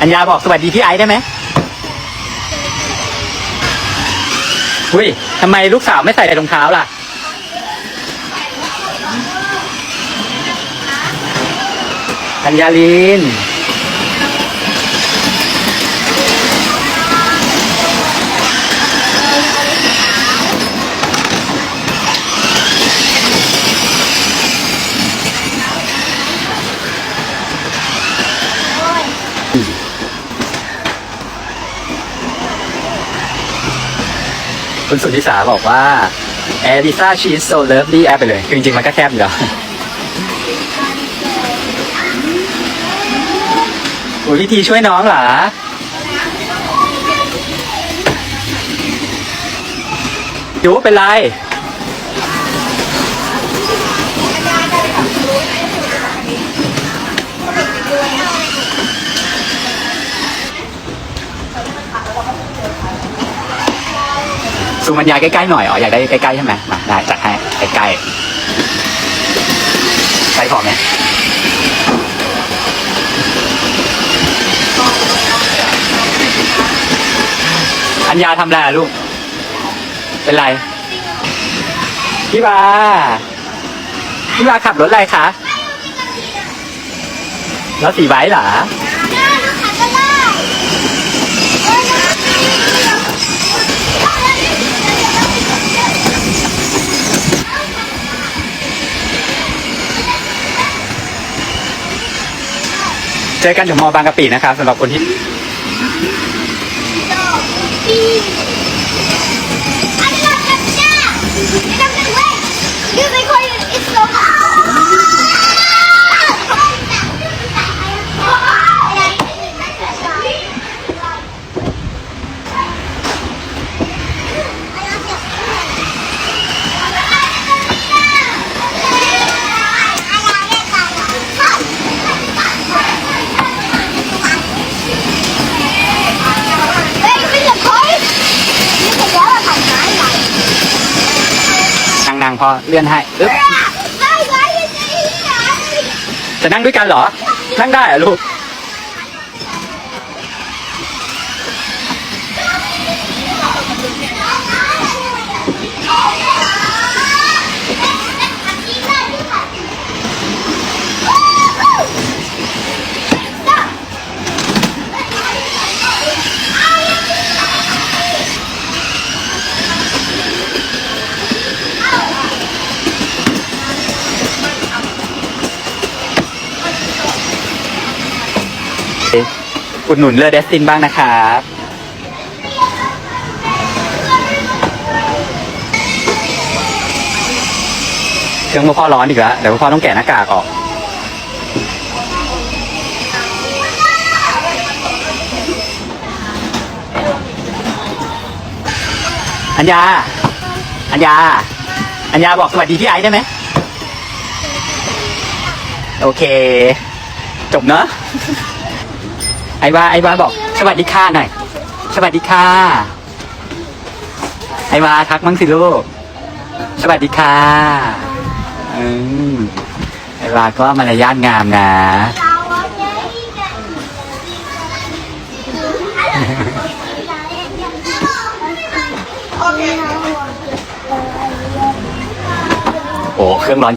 อัญญาบอกสวัสดีพี่ไอซ์ได้ไหมอุ้ยทำไมลูกสาวไม่ใส่รองเท้าล่ะ อัญญาลิน คุณสุนิสาบอกว่าแอริซาชีสโซเลิฟลี่แอปไปเลยคือจริงๆมันก็แคบอยู่แล้วอุยวิธีช่วยน้องเหรอจูเป็นไร ซูมบรรยายใกล้ๆหน่อยอ๋ออยากได้ใกล้ๆใช่ไหมมาได้จัดให้ใกล้ๆใกล้พอไหมอัญญาทำอะไรลูก เป็นไร พี่บาพี่บาขับรถอะไรคะรถสีไบค์เหรอ เจอกันถึงมอบางกะปินะครับสำหรับคนที่ พอเลื่อนให้อึ๊บจะนั่งด้วยกันเหรอ นั่งได้เหรอลูก อุดหนุนเรือเดสตินบ้างนะครับเครื่องพ่อร้อนอีกแล้วเดี๋ยวพ่อต้องแกะหน้ากากออก อัญญา อัญญา อัญญาบอกสวัสดีพี่ไอซ์ได้ไหม โอเค จบเนอะ ไอ้ว่าไอ้ว่าบอก สวัสดีค่ะหน่อย สวัสดีค่ะ ไอ้ว่าทักมั้งสิลูก สวัสดีค่ะอืมไอ้ว่าก็มารยาทงามนะโอ้เครื่องร้อน